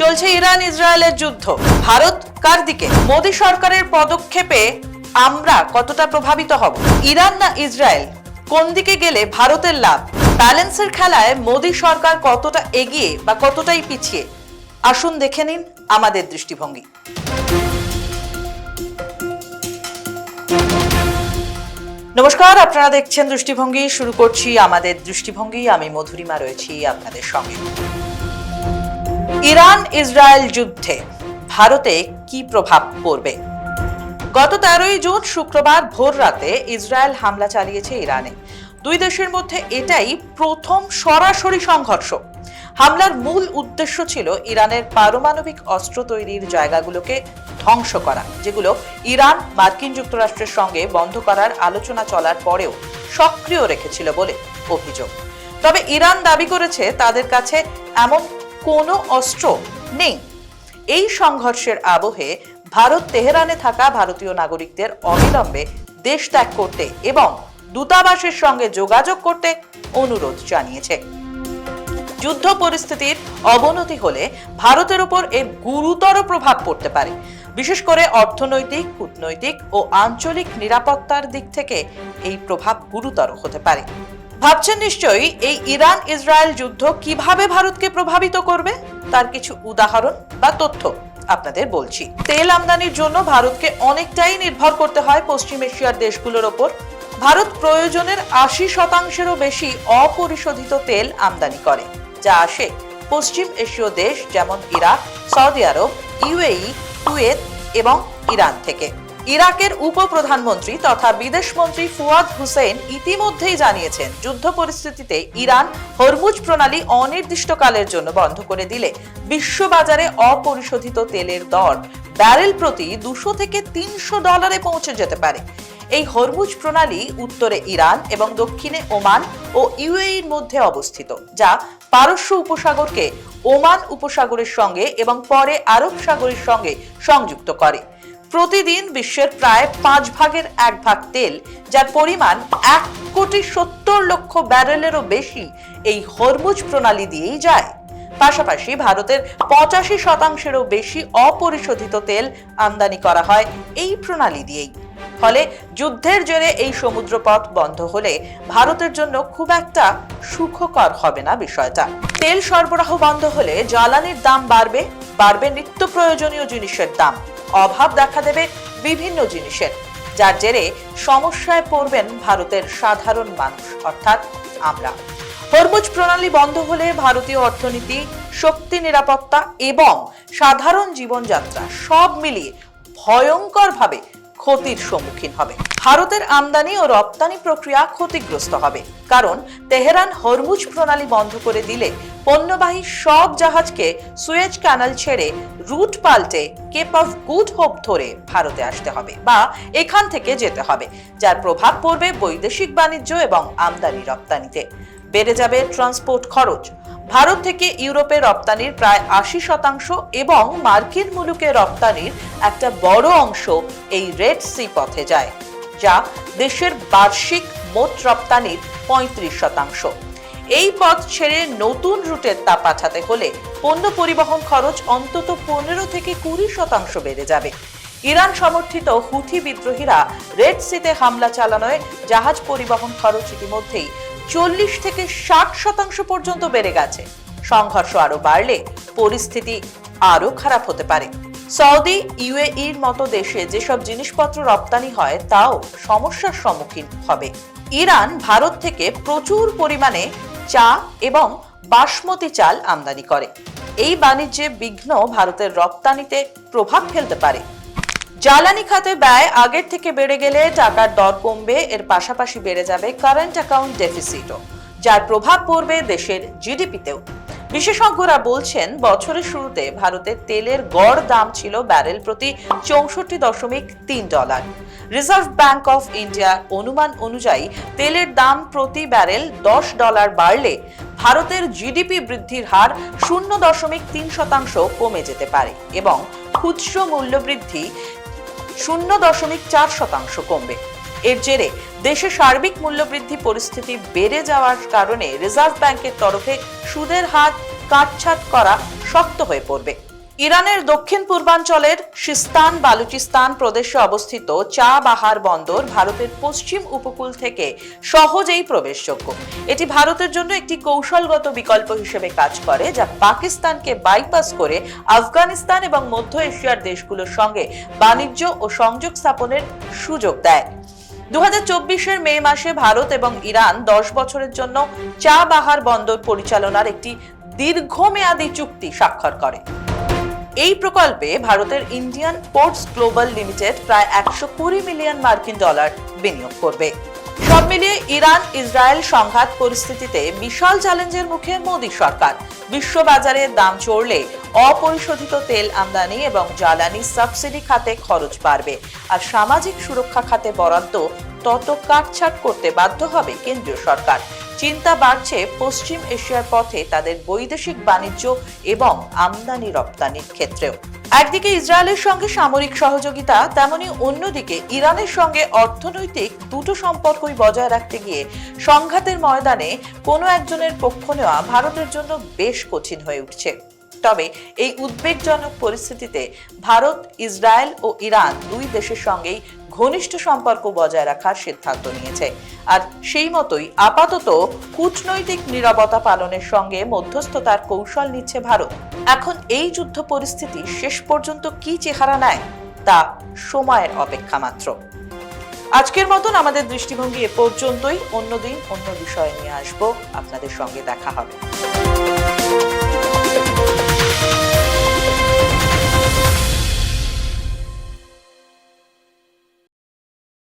চলছে ইরান ইসরায়েলের যুদ্ধ। ভারত কার দিকে? মোদী সরকারের পদক্ষেপে আমরা কতটা প্রভাবিত হব? ইরান না ইসরায়েল? কোন দিকে গেলে ভারতের লাভ? ব্যালেন্সের খেলায় মোদী সরকার কতটা এগিয়ে বা কতটাই পিছিয়ে? আসুন দেখে নিন আমাদের দৃষ্টিভঙ্গি। নমস্কার, আপনারা দেখছেন দৃষ্টিভঙ্গি। শুরু করছি আমাদের দৃষ্টিভঙ্গি। আমি মধুরিমা রয়েছি আপনাদের সঙ্গে। ইরান ইসরায়েল যুদ্ধে ভারতে কি প্রভাব পড়বে? গত তেরোই জুন শুক্রবার ভোর রাতে ইসরায়েল হামলা চালিয়েছে ইরানে। দুই দেশের মধ্যে এটাই প্রথম সরাসরি সংঘর্ষ। হামলার মূল উদ্দেশ্য ছিল ইরানের পারমাণবিক অস্ত্র তৈরির জায়গাগুলোকে ধ্বংস করা, যেগুলো ইরান মার্কিন যুক্তরাষ্ট্রের সঙ্গে বন্ধ করার আলোচনা চলার পরেও সক্রিয় রেখেছিল বলে অভিযোগ। তবে ইরান দাবি করেছে তাদের কাছে এমন কোনো অস্ত্র নেই। এই সংঘর্ষের আবহে ভারত তেহরানে থাকা ভারতীয় নাগরিকদের অবিলম্বে দেশ ত্যাগ করতে এবং দূতাবাসের সঙ্গে যোগাযোগ করতে অনুরোধ জানিয়েছে। যুদ্ধ পরিস্থিতির অবনতি হলে ভারতের উপর এর গুরুতর প্রভাব পড়তে পারে। বিশেষ করে অর্থনৈতিক, কূটনৈতিক ও আঞ্চলিক নিরাপত্তার দিক থেকে এই প্রভাব গুরুতর হতে পারে। ভাবছেন নিশ্চয়ই এই ইরান ইসরায়েল যুদ্ধ কীভাবে ভারতকে প্রভাবিত করবে? তার কিছু উদাহরণ বা তথ্য আপনাদের বলছি। তেল আমদানির জন্য ভারতকে অনেকটাই নির্ভর করতে হয় পশ্চিম এশিয়ার দেশগুলোর ওপর। ভারত প্রয়োজনের আশি শতাংশেরও বেশি অপরিশোধিত তেল আমদানি করে, যা আসে পশ্চিম এশীয় দেশ যেমন Iraq, Saudi Arab UAE Kuwait এবং ইরান থেকে। ইরাকের উপপ্রধানমন্ত্রী তথা বিদেশমন্ত্রী ফুয়াদ হুসেন ইতিমধ্যেই জানিয়েছেন, যুদ্ধ পরিস্থিতিতে ইরান হরমুজ প্রণালী অনির্দিষ্টকালের জন্য বন্ধ করে দিলে বিশ্ববাজারে অপরিশোধিত তেলের দর ব্যারেল প্রতি দুশো থেকে তিনশো ডলারে পৌঁছে যেতে পারে। এই হরমুজ প্রণালী উত্তরে ইরান এবং দক্ষিণে ওমান ও ইউএইর মধ্যে অবস্থিত, যা পারস্য উপসাগরকে ওমান উপসাগরের সঙ্গে এবং পরে আরব সাগরের সঙ্গে সংযুক্ত করে। প্রতিদিন বিশ্বের প্রায় পাঁচ ভাগের এক ভাগ তেল, যার পরিমাণ এক কোটি সত্তর লক্ষ ব্যারেলেরও বেশি, এই হরমুজ প্রণালী দিয়েই যায়। পাশাপাশি ভারতের পঁচাশি শতাংশেরও বেশি অপরিশোধিত তেল আমদানি করা হয় এই প্রণালী দিয়েই। ফলে যুদ্ধের জেরে এই সমুদ্রপথ বন্ধ হলে ভারতের জন্য খুব একটা সুখকর হবে না বিষয়টা। তেল সরবরাহ বন্ধ হলে জ্বালানির দাম বাড়বে বাড়বে নিত্য প্রয়োজনীয় জিনিসের দাম। অভাব দেখা দেবে বিভিন্ন জিনিসের, যার জেরে সমস্যায় পড়বেন ভারতের সাধারণ মানুষ। অর্থাৎ আমরা। হরমুজ প্রণালী বন্ধ হলে ভারতীয় অর্থনীতি, শক্তি, নিরাপত্তা এবং সাধারণ জীবনযাত্রা সব মিলিয়ে ভয়ঙ্করভাবে ক্ষতির সম্মুখীন হবে। ভারতের আমদানি ও রপ্তানি প্রক্রিয়া ক্ষতিগ্রস্ত হবে। কারণ তেহরান হরমুজ প্রণালী বন্ধ করে দিলে পণ্যবাহী সব জাহাজকে সুয়েজ ক্যানাল ছেড়ে রুট পাল্টে কেপ অফ গুড হোপ ধরে ভারতে আসতে হবে বা এখান থেকে যেতে হবে, যার প্রভাব পড়বে বৈদেশিক বাণিজ্য এবং আমদানি রপ্তানিতে। বেড়ে যাবে ট্রান্সপোর্ট খরচ। ভারত থেকে ইউরোপে রপ্তানির প্রায় আশি শতাংশ এবং মার্কিন মুলুকে রপ্তানির একটা বড় অংশ এই রেড সি পথে যায়, যা দেশের বার্ষিক মোট রপ্তানির পঁয়ত্রিশ শতাংশ। এই পথ ছেড়ে নতুন রুটের তা পাঠাতে হলে পণ্য পরিবহন খরচ অন্তত পনেরো থেকে কুড়ি শতাংশ বেড়ে যাবে। ইরান সমর্থিত হুথি বিদ্রোহীরা রেড সিতে হামলা চালানোয় জাহাজ পরিবহন খরচ ইতিমধ্যেই চল্লিশ থেকে ষাট শতাংশ পর্যন্ত বেড়ে গেছে। সংঘর্ষ আরও বাড়লে পরিস্থিতি আরও খারাপ হতে পারে। সৌদি, ইউএইর মতো দেশে যেসব জিনিসপত্র রপ্তানি হয়, তাও সমস্যার সম্মুখীন হবে। ইরান, ভারত থেকে প্রচুর পরিমাণে চা এবং বাসমতি চাল আমদানি করে। এই বাণিজ্যে বিঘ্ন ভারতের রপ্তানিতে প্রভাব ফেলতে পারে। জ্বালানি খাতে ব্যয় আগের থেকে বেড়ে গেলে টাকার দর কমবে, এর পাশাপাশি বেড়ে যাবে কারেন্ট অ্যাকাউন্ট ডেফিসিটও যার প্রভাব পড়বে দেশের জিডিপিতেও বিশেষজ্ঞরা বলছেন, বছরের শুরুতে ভারতের তেলের গড় দাম ছিল ব্যারেল প্রতি চৌষট্টি দশমিক তিন ডলার রিজার্ভ ব্যাংক অফ ইন্ডিয়ার অনুমান অনুযায়ী তেলের দাম প্রতি ব্যারেল দশ ডলার বাড়লে ভারতের জিডিপি বৃদ্ধির হার শূন্য দশমিক তিন শতাংশ কমে যেতে পারে এবং খুচরো মূল্যবৃদ্ধি শূন্য দশমিক চার শতাংশ কমবে। এর জেরে দেশে সার্বিক মূল্যবৃদ্ধি পরিস্থিতি বেড়ে যাওয়ার কারণে রিজার্ভ ব্যাংকের তরফে সুদের হার কাটছাট করা শক্ত হয়ে পড়বে। ইরানের দক্ষিণ পূর্বাঞ্চলের সিস্তান বালুচিস্তান প্রদেশে অবস্থিত চা বাহার বন্দর ভারতের পশ্চিম উপকূল থেকে সহজেই প্রবেশযোগ্য। এটি ভারতের জন্য একটি কৌশলগত বিকল্প হিসেবে কাজ করে, যা পাকিস্তানকে বাইপাস করে আফগানিস্তান এবং মধ্য এশিয়ার দেশগুলোর সঙ্গে বাণিজ্য ও সংযোগ স্থাপনের সুযোগ দেয়। দু হাজার মে মাসে ভারত এবং ইরান দশ বছরের জন্য চা বাহার বন্দর পরিচালনার একটি দীর্ঘমেয়াদী চুক্তি স্বাক্ষর করে। এই প্রকল্পে ভারতের ইন্ডিয়ান পোর্টস গ্লোবাল লিমিটেড প্রায় একশো কুড়ি মিলিয়ন মার্কিন ডলার বিনিয়োগ করবে। সব মিলিয়ে ইরান, ইসরায়েল সংঘাত পরিস্থিতিতে বিশাল চ্যালেঞ্জের মুখে মোদী সরকার। বিশ্ববাজারে দাম চড়লে অপরিশোধিত তেল আমদানি এবং জ্বালানি সাবসিডি খাতে খরচ বাড়বে। আর সামাজিক সুরক্ষা খাতে বরাদ্দ তত কাটছাট করতে বাধ্য হবে কেন্দ্রীয় সরকার। চিন্তা বাড়ছে পশ্চিম এশিয়ার পথে তাদের বৈদেশিক বাণিজ্য এবং আমদানি রপ্তানির ক্ষেত্রেও। একদিকে ইসরায়েলের সঙ্গে সামরিক সহযোগিতা, তেমনি অন্যদিকে ইরানের সঙ্গে অর্থনৈতিক দুটো সম্পর্কই বজায় রাখতে গিয়ে সংঘাতের ময়দানে কোনো একজনের পক্ষ নেওয়া ভারতের জন্য বেশ কঠিন হয়ে উঠছে। তবে এই উদ্বেগজনক পরিস্থিতিতে ভারত, ইসরায়েল ও ইরান দুই দেশের সঙ্গেই ঘনিষ্ঠ সম্পর্ক বজায় রাখার সিদ্ধান্ত নিয়েছে। আর সেই মতোই আপাতত কূটনৈতিক নিরবতা পালনের সঙ্গে মধ্যস্থতার কৌশল নিচ্ছে ভারত। এখন এই যুদ্ধ পরিস্থিতি শেষ পর্যন্ত কি চেহারা নেয় তা সময়ের অপেক্ষা মাত্র। আজকের মতন আমাদের দৃষ্টিভঙ্গি এ পর্যন্তই। অন্যদিন অন্য বিষয় নিয়ে আসব। আপনাদের সঙ্গে দেখা হবে।